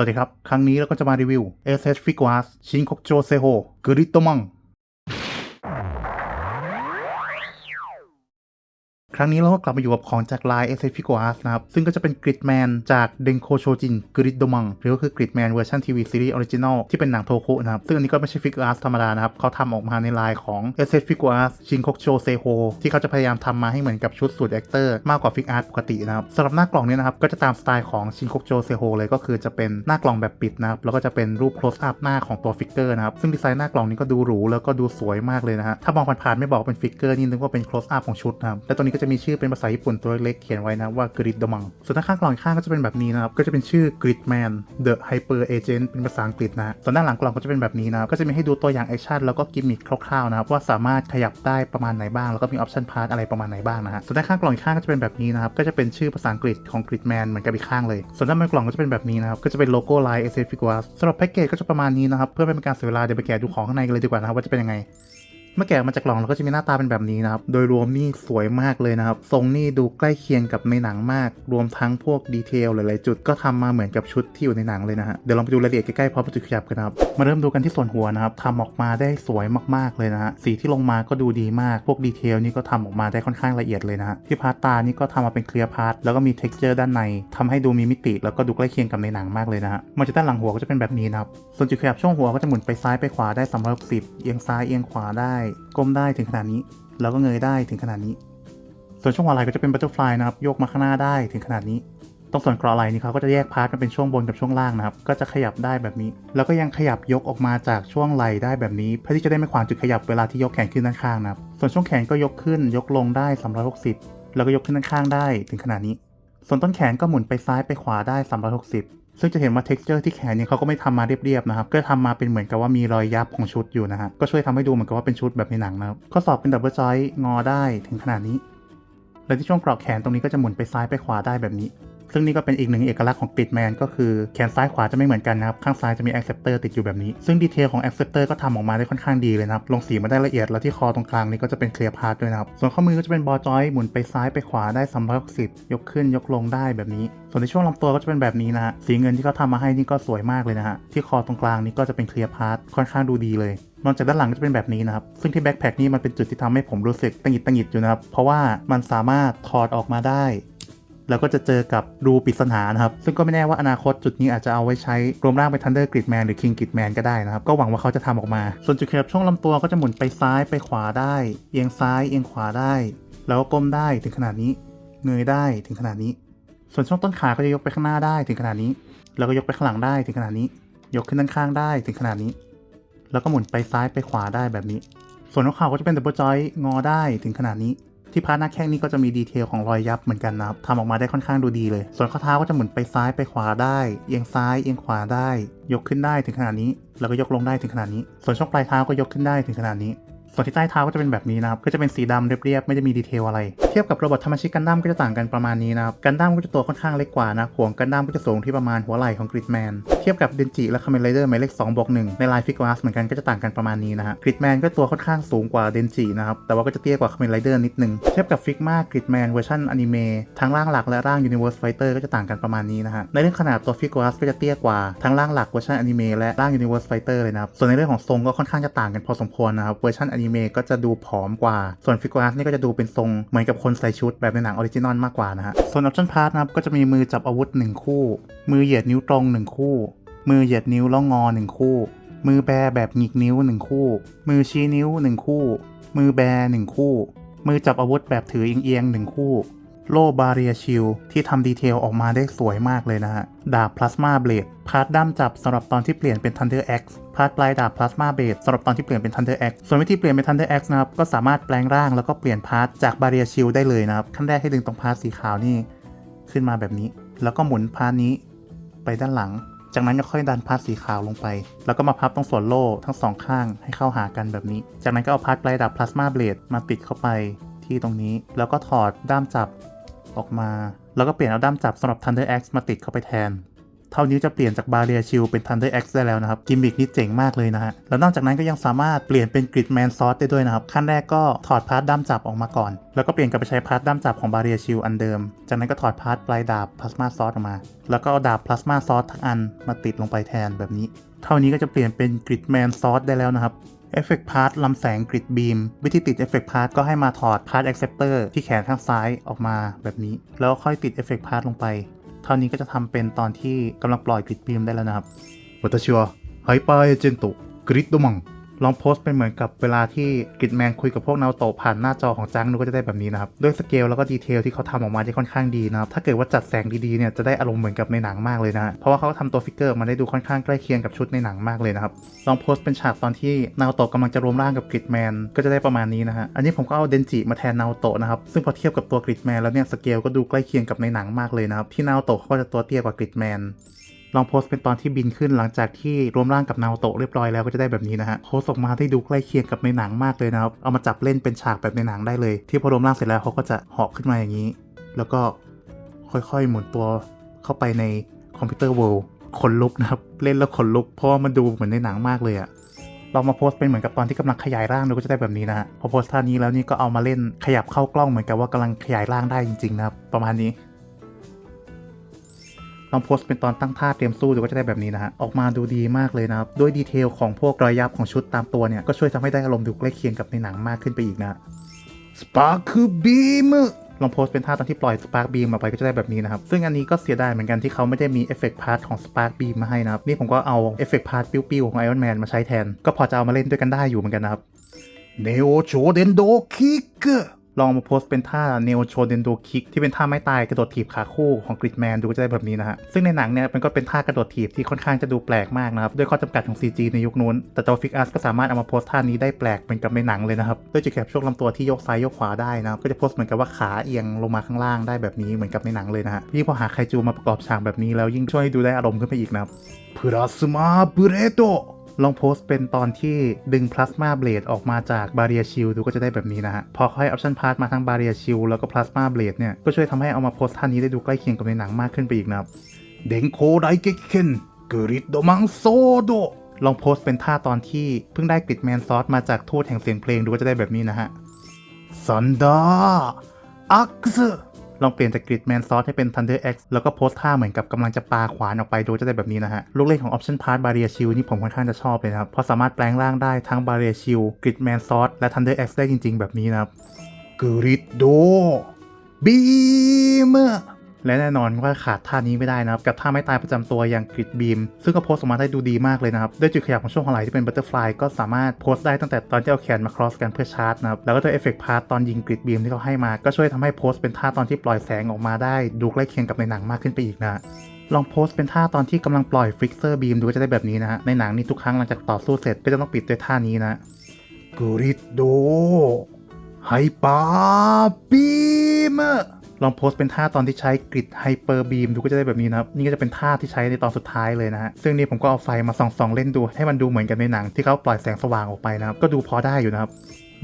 สวัสดีครับ ครั้งนี้เราก็จะมารีวิว SS f i g u a s ชินคกโจเซโฮกริโตมัง รั้งนี้เราก็กลับมาอยู่กับของจากลาย SS Figuarts นะครับ ซึ่งก็จะเป็นกริดแมนจาก Denko Shojin Grid d o m a n หรือก็คือกริดแมนเวอร์ชันทีวีซีรีส์ออริจินอลที่เป็นหนังโทคุนะครับ ซึ่งอันนี้ก็ไม่ใช่ฟิกอาร์ตธรรมดานะครับ เขาทำออกมาในลายของ SS Figuarts ชินคกโจเซโฮที่เขาจะพยายามทำมาให้เหมือนกับชุดสูตรแอคเตอร์มากกว่าฟิกอาร์ตปกตินะครับสำหรับหน้ากล่องนี้นะครับก็จะตามสไตล์ของชินคกโจเซโฮเลยก็คือจะเป็นหน้ากล่องแบบปิดนะครับแล้วก็จะเป็นรูป close up หน้าของตัวฟิกเกอร์นะครับซึ่งดีไซน์หน้ากล่องนี้ก็ดูหรูแล้วก็ดูสวยมากเลยนะฮะถ้ามองผ่านๆไม่บอกเป็นฟิกเกอร์นี่นึกว่าเป็น close up ของชุดนะครับและตัวนี้ก็จะมีชื่อเป็นภาษาญี่ปุ่นตัวเล็กเขียนไว้นะว่ากริดดมัง ส่วนด้านข้างกล่องข้างก็จะเป็นแบบนี้นะครับ ก็จะเป็นชื่อ Gridman The Hyper Agent เจนต์เป็นภาษาอังกฤษนะส่วนด้านหลังกล่องก็จะเป็นแบบนี้นะครับ ก็จะมีให้ดูตัวอย่างแอคชั่นแล้วก็กิมมิคคร่าวๆนะครับว่าสามารถขยับได้ประมาณไหนบ้าง แล้วก็มีออปชั่นพาร์ทอะไรประมาณไหนบ้างนะฮะ ส่วนด้านข้างกล่องข้างก็จะเป็นแบบนี้นะครับ ก็จะเป็นชื่อภาษาอังกฤษของ Gridman เหมือนกับอีกข้างเลย ส่วนด้านบนกล่องก็จะเป็นแบบนี้นะครับ ก็จะเป็นโลโก้ลาย SF Figuarts สำหรับแพ็กเกจก็จะประมาณนี้นะครับ เพื่อไม่เป็นการเสียเวลาเดี๋ยวไปแกะดูของข้างในกันเลยดีกว่านะครับว่าจะเป็นยังไง เมื่อแกะมาจากกล่องเราก็จะมีหน้าตาเป็นแบบนี้นะครับ โดยรวมนี่สวยมากเลยนะครับ ทรงนี่ดูใกล้เคียงกับในหนังมาก รวมทั้งพวกดีเทลหลายๆจุดก็ทำมาเหมือนกับชุดที่อยู่ในหนังเลยนะฮะ เดี๋ยวลองไปดูรายละเอียดใกล้ๆพร้อมจุดขยับกันครับ มาเริ่มดูกันที่ส่วนหัวนะครับทำออกมาได้สวยมากๆเลยนะฮะ สีที่ลงมาก็ดูดีมาก พวกดีเทลนี่ก็ทำออกมาได้ค่อนข้างละเอียดเลยนะฮะ ที่พาร์ตตานี่ก็ทำมาเป็นเคลียร์พาร์ตแล้วก็มี t e x t อร์ด้านในทำให้ดูมีมิติ แล้วก็ดูใกล้เคียงกับในหนังมากเลยนะฮะมาจากด้านหลังหัวก็จะเป็นแบบนี้นะครับส่วนจุดขยับช่วงหัวก็จะหมุนไปซ้ายไปขวาได้360เอียงซ้ายเอียงขวาได้ก้มได้ถึงขนาดนี้ แล้วก็เงยได้ถึงขนาดนี้ ส่วนช่วงหัวไหล่ก็จะเป็นบัตเตอร์ฟลายนะครับโยกมาข้างหน้าได้ถึงขนาดนี้ ตรงส่วนกรอไหล่นี่เขาก็จะแยกพาร์ทมาเป็นช่วงบนกับช่วงล่างนะครับ ก็จะขยับได้แบบนี้ แล้วก็ยังขยับยกออกมาจากช่วงไหล่ได้แบบนี้ เพื่อที่จะได้ไม่ขวางจุดขยับเวลาที่ยกแขนขึ้นด้านข้างนะครับ ส่วนช่วงแขนก็ยกขึ้น ยกลงได้ 360 แล้วก็ยกขึ้นด้านข้างได้ถึงขนาดนี้ ส่วนต้นแขนก็หมุนไปซ้ายไปขวาได้ 360 ซึ่งจะเห็นว่า texture ที่แขนเนี่ยเขาก็ไม่ทำมาเรียบๆนะครับ ก็ทำมาเป็นเหมือนกับว่ามีรอยยับของชุดอยู่นะฮะ ก็ช่วยทำให้ดูเหมือนกับว่าเป็นชุดแบบในหนังนะครับ ข้อสอบเป็นดับเบิลจอยงอได้ถึงขนาดนี้ และที่ช่วงกรอกแขนตรงนี้ก็จะหมุนไปซ้ายไปขวาได้แบบนี้ ซึ่งนี่ก็เป็นอีกหนึ่งเอกลักษณ์ของกริดแมนก็คือแขนซ้ายขวาจะไม่เหมือนกันนะครับ ข้างซ้ายจะมี acceptor ติดอยู่แบบนี้ ซึ่งดีเทลของ acceptor ก็ทำออกมาได้ค่อนข้างดีเลยนะครับ ลงสีมาได้ละเอียดแล้วที่คอตรงกลางนี่ก็จะเป็นเคลียร์พาร์ทด้วยนะครับ ส่วนข้อมือก็จะเป็นบอจอยหมุนไปซ้ายไปขวาได้360ยกขึ้นยกลงได้แบบนี้ ส่วนในช่วงลำตัวก็จะเป็นแบบนี้นะฮะสีเงินที่เขาทำมาให้นี่ก็สวยมากเลยนะฮะที่คอตรงกลางนี่ก็จะเป็นเคลียร์พาร์ทค่อนข้างดูดีเลยนอกจากด้านหลังก็จะเป็นแบบนี้นะครับ ซึ่งที่แบ็คแพคนี่มันเป็นจุดที่ทำให้ผมรู้สึกตังหิดตังหิดอยู่นะครับ เพราะว่ามันสามารถถอดออกมาได้ แล้วก็จะเจอกับรูปริศนานะครับ ซึ่งก็ไม่แน่ว่าอนาคตจุดนี้อาจจะเอาไว้ใช้รวมร่างเป็น Thunder Gridman หรือ King Gridman ก็ได้นะครับ ก็หวังว่าเขาจะทำออกมา ส่วนจุดขยับช่วงลำตัวก็จะหมุนไปซ้ายไปขวาได้ เอียงซ้ายเอียงขวาได้ แล้วก็ก้มได้ถึงขนาดนี้เงยได้ถึงขนาดนี้ ส่วนช่วงต้นขาก็จะยกไปข้างหน้าได้ถึงขนาดนี้ แล้วก็ยกไปข้างหลังได้ถึงขนาดนี้ ยกขึ้นด้านข้างได้ถึงขนาดนี้ แล้วก็หมุนไปซ้ายไปขวาได้แบบนี้ ส่วนหัวเข่าก็จะเป็นดับเบิลจอยงอได้ถึงขนาดนี้ ที่พาร์ทหน้าแข้งนี่ก็จะมีดีเทลของรอยยับเหมือนกันนะครับทำออกมาได้ค่อนข้างดูดีเลย ส่วนข้อเท้าก็จะหมุนไปซ้ายไปขวาได้เอียงซ้ายเอียงขวาได้ ยกขึ้นได้ถึงขนาดนี้ แล้วก็ยกลงได้ถึงขนาดนี้ ส่วนช่องปลายเท้าก็ยกขึ้นได้ถึงขนาดนี้ ส่วนที่ใต้เท้าก็จะเป็นแบบนี้นะครับ ก็จะเป็นสีดำเรียบๆ ไม่ได้มีดีเทลอะไร เทียบกับโรบอทธรรมชิกันดั้มก็จะต่างกันประมาณนี้นะครับ กันดั้มก็จะตัวค่อนข้างเล็กกว่านะหัวกันดั้มก็จะสูงที่ประมาณหัวไหล่ของกริดแมน เทียบกับเดนจิและคาเมนไรเดอร์หมายเลข2บวก1ในลายฟิกวาสเหมือนกันก็จะต่างกันประมาณนี้นะฮะกริดแมนก็ตัวค่อนข้างสูงกว่าเดนจินะครับ แต่ว่าก็จะเตี้ยกว่าคาเมนไรเดอร์นิดนึง เทียบกับฟิกมากริดแมนเวอร์ชันอนิเมะทั้งร่างหลักและร่างยูนิเวอร์สไฟเตอร์ก็จะต่างกันประมาณนี้นะฮะ ในเรื่องขนาดตัวฟิกวาสก็จะเตี้ยกว่าทั้งร่างหลักเวอร์ชันอนิเมะและร่างยูนิเวอร์สไฟเตอร์เลยนะครับส่วนในเรื่องของทรงก็ค่อนข้างจะต่างกันพอสมควรนะครับเวอร์ชันอนิเมะก็จะดูผอมกว่า ส่วนฟิกวาสนี่ก็จะดูเป็นทรงเหมือนกับคนใส่ชุดแบบในหนังออริจินอลมากกว่านะฮะ ส่วนออปชั่นพาร์ทนะครับก็จะมีมือจับอาวุธ 1 คู่ มือเหยียดนิ้วตรง 1 คู่ มือเหยียดนิ้วล่องงอ 1 คู่ มือแบแบบหงิกนิ้ว 1 คู่ มือชี้นิ้ว 1 คู่ มือแบ1คู่ มือจับอาวุธแบบถือเอียงๆ1คู่ โล่บาเรียชิลที่ทำดีเทลออกมาได้สวยมากเลยนะฮะ ดาบพลาสมาเบลดพาร์ทด้ามจับสำหรับตอนที่เปลี่ยนเป็น Thunder X พาร์ทปลายดาบพลาสมาเบลดสำหรับตอนที่เปลี่ยนเป็น Thunder X ส่วนวิธีเปลี่ยนเป็น Thunder X นะครับก็สามารถแปลงร่างแล้วก็เปลี่ยนพาร์ทจากบาเรียชิลได้เลยนะครับขั้นแรกให้ดึงตรงพาร์ทสีขาวนี่ขึ้นมาแบบนี้ แล้วก็หมุนพาร์ทนี้ไปด้านหลัง จากนั้นก็ค่อยดันพาร์ทสีขาวลงไป แล้วก็มาพับตรงส่วนโล่ทั้งสองข้างให้เข้าหากันแบบนี้ จากนั้นก็เอาพาร์ทปลายดาบพลาสมาเบลดมาติดเข้าไปที่ตรงนี้แล้วก็ถอดด้ามจับ ออกมา แล้วก็เปลี่ยนเอาด้ามจับสำหรับ Thunder Axe มาติดเข้าไปแทน เท่านี้จะเปลี่ยนจากบาเรียชิลเป็น Thunder X ได้แล้วนะครับ กิมมิกนี่เจ๋งมากเลยนะฮะ แล้วนอกจากนั้นก็ยังสามารถเปลี่ยนเป็นกริดแมนซอสได้ด้วยนะครับ ขั้นแรกก็ถอดพาร์ทด้ามจับออกมาก่อน แล้วก็เปลี่ยนกลับไปใช้พาร์ทด้ามจับของบาเรียชิลอันเดิม จากนั้นก็ถอดพาร์ทปลายดาบพลาสมาซอสออกมา แล้วก็เอาดาบพลาสมาซอสทั้งอันมาติดลงไปแทนแบบนี้ เท่านี้ก็จะเปลี่ยนเป็นกริดแมนซอสได้แล้วนะครับ เอฟเฟกต์พาร์ทลำแสงกริดบีม วิธีติดเอฟเฟกต์พาร์ทก็ให้มาถอดพาร์ทแอคเซปเตอร์ที่แขนข้างซ้ายออกมาแบบนี้ แล้วค่อยติดเอฟเฟกต์พาร์ทลงไป เท่านี้ก็จะทำเป็นตอนที่กำลังปล่อยกริดบีมได้แล้วนะครับวัตชัวไฮปาเอเจนโตกริดโดมัง ลองโพสต์เป็นเหมือนกับเวลาที่กริดแมนคุยกับพวกนาโตผ่านหน้าจอของจังนูก็จะได้แบบนี้นะครับด้วยสเกลแล้วก็ดีเทลที่เขาทำออกมาได้ค่อนข้างดีนะครับถ้าเกิดว่าจัดแสงดีๆเนี่ยจะได้อารมณ์เหมือนกับในหนังมากเลยนะเพราะว่าเขาทำตัวฟิกเกอร์มาได้ดูค่อนข้างใกล้เคียงกับชุดในหนังมากเลยนะครับลองโพสต์เป็นฉากตอนที่นาโตะกำลังจะรวมร่างกับกริดแมนก็จะได้ประมาณนี้นะฮะอันนี้ผมก็เอาเดนจิมาแทนนาโตนะครับซึ่งพอเทียบกับตัวกริดแมนแล้วเนี่ยสเกลก็ดูใกล้เคียงกับในหนังมากเลยนะครับที่นาโตเขาก็จะตัวเตี้ยกว่ากริดแมน ลองโพสต์เป็นตอนที่บินขึ้นหลังจากที่รวมร่างกับนาโโตะเรียบร้อยแล้วก็จะได้แบบนี้นะฮะโพสออกมาได้ดูใกล้เคียงกับในหนังมากเลยนะครับเอามาจับเล่นเป็นฉากแบบในหนังได้เลย ที่พอรวมร่างเสร็จแล้วเขาก็จะเหาะขึ้นมาอย่างนี้ แล้วก็ค่อยๆหมุนตัวเข้าไปในคอมพิวเตอร์เวิลด์ขนลุกนะครับเล่นแล้วขนลุกเพราะว่ามันดูเหมือนในหนังมากเลยอะลองมาโพสต์เป็นเหมือนกับตอนที่กำลังขยายร่างดูก็จะได้แบบนี้นะฮะพอโพสต์ท่านี้แล้วนี่ก็เอามาเล่นขยับเข้ากล้องเหมือนกับว่ากำลังขยายร่างได้จริงๆนะครับประมาณนี้ ลองโพสต์เป็นตอนตั้งท่าเตรียมสู้ดูก็จะได้แบบนี้นะฮะออกมาดูดีมากเลยนะครับด้วยดีเทลของพวกรอยยับของชุดตามตัวเนี่ยก็ช่วยทำให้ได้อารมณ์ดูใกล้เคียงกับในหนังมากขึ้นไปอีกนะสปาร์คบีมลองโพสต์เป็นท่าตอนที่ปล่อยสปาร์คบีมออกไปก็จะได้แบบนี้นะครับ ซึ่งอันนี้ก็เสียดายเหมือนกันที่เขาไม่ได้มีเอฟเฟกต์พาร์ทของสปาร์คบีมมาให้นะครับ นี่ผมก็เอาเอฟเฟกต์พาร์ทปิ้วๆของไอรอนแมนมาใช้แทน ก็พอจะเอามาเล่นด้วยกันได้อยู่เหมือนกันนะครับเนโอ ลองมาโพสต์เป็นท่า Neo c h o d e n d o Kick ที่เป็นท่าไม้ตายกระโดดถีบขาคู่ของกริดแมนดูก็จะได้แบบนี้นะฮะ ซึ่งในหนังเนี่ยมันก็เป็นท่ากระโดดถีบที่ค่อนข้างจะดูแปลกมากนะครับ ด้วยข้อจำกัดของ CG ในยุคนู้น แต่ตัวฟิกอาร์ตก็สามารถเอามาโพสต์ท่านี้ได้แปลกเหมือนกับในหนังเลยนะครับ ด้วยจุดแคบช่วงลำตัวที่โยกซ้ายโยกขวาได้นะครับก็จะโพสต์เหมือนกับว่าขาเอียงลงมาข้างล่างได้แบบนี้เหมือนกับในหนังเลยนะฮะยิ่งพอหาไคจูมาประกอบฉากแบบนี้แล้วยิ่งช่วยให้ดูได้อารมณ์ขึ้นไปอีกนะครับพล ลองโพสต์เป็นตอนที่ดึงพลาสมาเบลดออกมาจากบาเรียชิลดูก็จะได้แบบนี้นะฮะ พอเขาให้ออปชันพาร์ทมาทั้งบาเรียชิลแล้วก็พลาสมาเบลดเนี่ย ก็ช่วยทำให้เอามาโพสต์ท่านี้ได้ดูใกล้เคียงกับในหนังมากขึ้นไปอีกนะครับเดงโคไดเกเคนกริดโดมังโซโดลองโพสต์เป็นท่าตอนที่เพิ่งได้กริดแมนซอสมาจากทูตแห่งเสียงเพลงดูก็จะได้แบบนี้นะฮะซันดาอักซ์ ลองเปลี่ยนจากกริดแมนซอสให้เป็น Thunder X แล้วก็โพสท่าเหมือนกับกำลังจะปาขวานออกไปดูจะได้แบบนี้นะฮะ ลูกเล่นของ Option Part Barrier Shield นี่ผมค่อนข้างจะชอบเลยนะครับ เพราะสามารถแปลงร่างได้ทั้ง Barrier Shield กริดแมนซอสและ Thunder X ได้จริงๆ แบบนี้นะครับกริดโดบีม และแน่นอนว่าขาดท่านี้ไม่ได้นะครับกับท่าไม่ตายประจำตัวอย่างกริดบีม ซึ่งก็โพสต์ออกมาได้ดูดีมากเลยนะครับด้วยจุดขยับของช่วงหัวไหล่ที่เป็นบัตเตอร์ฟลายก็สามารถโพสต์ได้ตั้งแต่ตอนที่เอาแขนมาครอสกันเพื่อชาร์จนะครับแล้วก็ด้วยเอฟเฟกต์พาร์ตตอนยิงกริดบีมที่เขาให้มาก็ช่วยทำให้โพสต์เป็นท่าตอนที่ปล่อยแสงออกมาได้ ดูใกล้เคียงกับในหนังมากขึ้นไปอีกนะลองโพสต์เป็นท่าตอนที่กำลังปล่อยฟิกเซอร์บีมดูก็จะได้แบบนี้นะฮะในหนังนี่ทุกครั้งหลังจากต่อสู้เสร็จก็จะต้องปิดด้วยท่านี้นะกริดโดไฮปาบีม ลองโพสต์เป็นท่าตอนที่ใช้กริดไฮเปอร์บีมดูก็จะได้แบบนี้นะครับ นี่ก็จะเป็นท่าที่ใช้ในตอนสุดท้ายเลยนะฮะ ซึ่งนี่ผมก็เอาไฟมาส่องๆเล่นดู ให้มันดูเหมือนกันในหนังที่เขาปล่อยแสงสว่างออกไปนะครับ ก็ดูพอได้อยู่นะครับ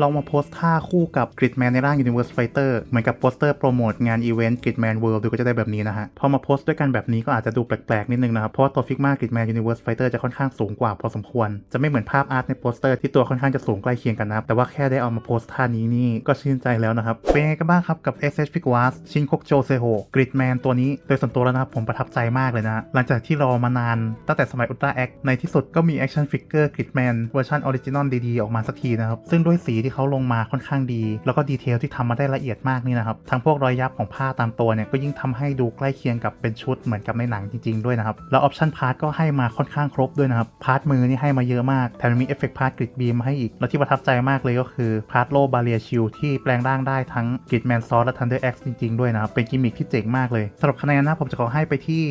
ลองมาโพสต์ท่าคู่กับกริดแมนในร่าง Universe Fighter เหมือนกับโปสเตอร์โปรโมทงานอีเวนต์กริดแมนเวิลด์ดูก็จะได้แบบนี้นะฮะ พอมาโพสต์ด้วยกันแบบนี้ก็อาจจะดูแปลกๆ นิดนึงนะครับ เพราะตัวฟิกมากริดแมน Universe Fighter จะค่อนข้างสูงกว่าพอสมควร จะไม่เหมือนภาพอาร์ตในโปสเตอร์ที่ตัวค่อนข้างจะสูงใกล้เคียงกันนะ แต่ว่าแค่ได้เอามาโพสต์ท่านี้นี่ก็ชื่นใจแล้วนะครับ เป็นไงกันบ้างครับกับ SS Figuarts ชินคกโจเซโฮกริดแมนตัวนี้โดยส่วนตัวแล้วนะครับผมประทับใจมากเลยนะ หลังจากที่รอมานานตั้งแต่สมัย Ultra X ในที่สุดก็มีแอคชั่นฟิกเกอร์กริดแมนเวอร์ชันออริจินอลดีๆออกมาสักทีนะครับซึ่งด้วยสีที่เขาลงมาค่อนข้างดี แล้วก็ดีเทลที่ทำมาได้ละเอียดมากนี่นะครับทั้งพวกรอยยับของผ้าตามตัวเนี่ยก็ยิ่งทำให้ดูใกล้เคียงกับเป็นชุดเหมือนกับในหนังจริงๆด้วยนะครับแล้วออปชั่นพาร์ทก็ให้มาค่อนข้างครบด้วยนะครับพาร์ทมือนี่ให้มาเยอะมากแถมมีเอฟเฟกต์พาร์ทกริดบีมมาให้อีกแล้วที่ประทับใจมากเลยก็คือพาร์ทโลบาเรียชิลที่แปลงร่างได้ทั้งกริดแมนซอสและทันเดอร์เอ็กซ์จริงๆด้วยนะครับเป็นกิมมิคที่เจ๋งมากเลยสำหรับคะแนนนะผมจะขอให้ไปที่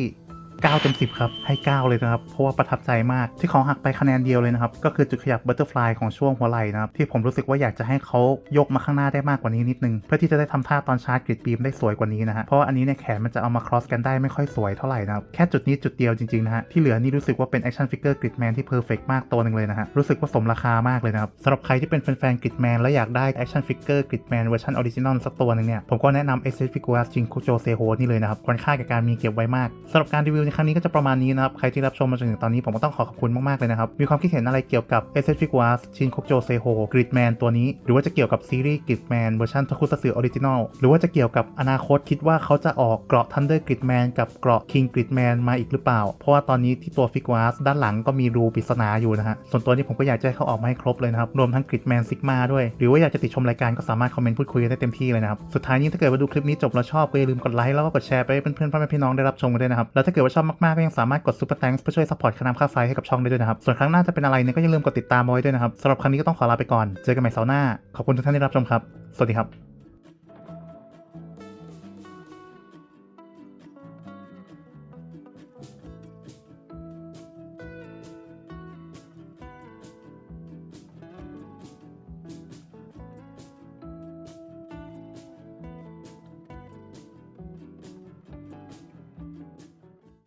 9เต็ม10 ครับ ให้ 9 เลยนะครับ เพราะว่าประทับใจมากที่เขาหักไปคะแนนเดียวเลยนะครับ ก็คือจุดขยับบัตเตอร์ฟลายของช่วงหัวไหล่นะครับ ที่ผมรู้สึกว่าอยากจะให้เขายกมาข้างหน้าได้มากกว่านี้นิดนึง เพื่อที่จะได้ทำท่าตอนชาร์จกริดบีมได้สวยกว่านี้นะฮะเพราะว่าอันนี้เนี่ยแขนมันจะเอามาครอสกันได้ไม่ค่อยสวยเท่าไหร่นะครับแค่จุดนี้จุดเดียวจริงๆนะฮะที่เหลือนี่รู้สึกว่าเป็นแอคชั่นฟิกเกอร์กริดแมนที่เพอร์เฟกมากตัวหนึ่งเลยนะฮะรู้สึกว่าสมราคามากเลยนะครับสำหรับใครที่เป็นแฟนๆกริดแมนแล้วอยากได้แอคชั่นฟิกเกอร์กริดแมนเวอร์ชันออริจินอลสักตัวหนึงเนี่ยผมก็แนะนำ SS Figuarts จิงคุโจเซโฮนี่เลยนะครับควรค่ากับการมีเก็บไว้มากสำหรับการรีวิวในครั้งนี้ก็จะประมาณนี้นะครับ ใครที่รับชมมาจนถึงตอนนี้ผมก็ต้องขอขอบคุณมากๆเลยนะครับ มีความคิดเห็นอะไรเกี่ยวกับ s s f i g u a s ชินคกโจเซโฮกริดแมนตัวนี้ หรือว่าจะเกี่ยวกับซีรีส์กริดแมนเวอร์ชันทาคุซัตสึออริจินอลหรือว่าจะเกี่ยวกับอนาคตคิดว่าเขาจะออกเกราะ Thunder Gridman กับเกราะ King Gridman มาอีกหรือเปล่า เพราะว่าตอนนี้ที่ตัวฟิกวาสด้านหลังก็มีรูปริศนาอยู่นะฮะส่วนตัวนี้ผมก็อยากจะให้เขาออกมาให้ครบเลยนะครับรวมทั้ง Gridman Sigma ด้วย หรือว่าอยากจะติดชมรายการก็สามารถคอมเมนต์พูดคุยได้เต็มที่เลยนะครับสุดท้ายนี้ถ้าเกิดว่าดูคลิปนี้จบแล้วชอบก็อย่าลืมกดไลค์แล้วก็กดแชร์ไปให้เพื่อนๆพ่อแม่พี่น้องได้รับชมกันด้วยนะครับแล้วถ้าเกิดว่าชอบมากๆก็ยังสามารถกด Super Thanks เพื่อช่วยซัพพอร์ตค่าน้ำค่าไฟให้กับช่องได้ด้วยนะครับ ส่วนครั้งหน้าจะเป็นอะไรเนี่ยก็อย่าลืมกดติดตามเอาไว้ด้วยนะครับสำหรับครั้งนี้ก็ต้องขอลาไปก่อน เจอกันใหม่เสาร์หน้า ขอบคุณทุกท่านที่รับชมครับ สวัสดีครับ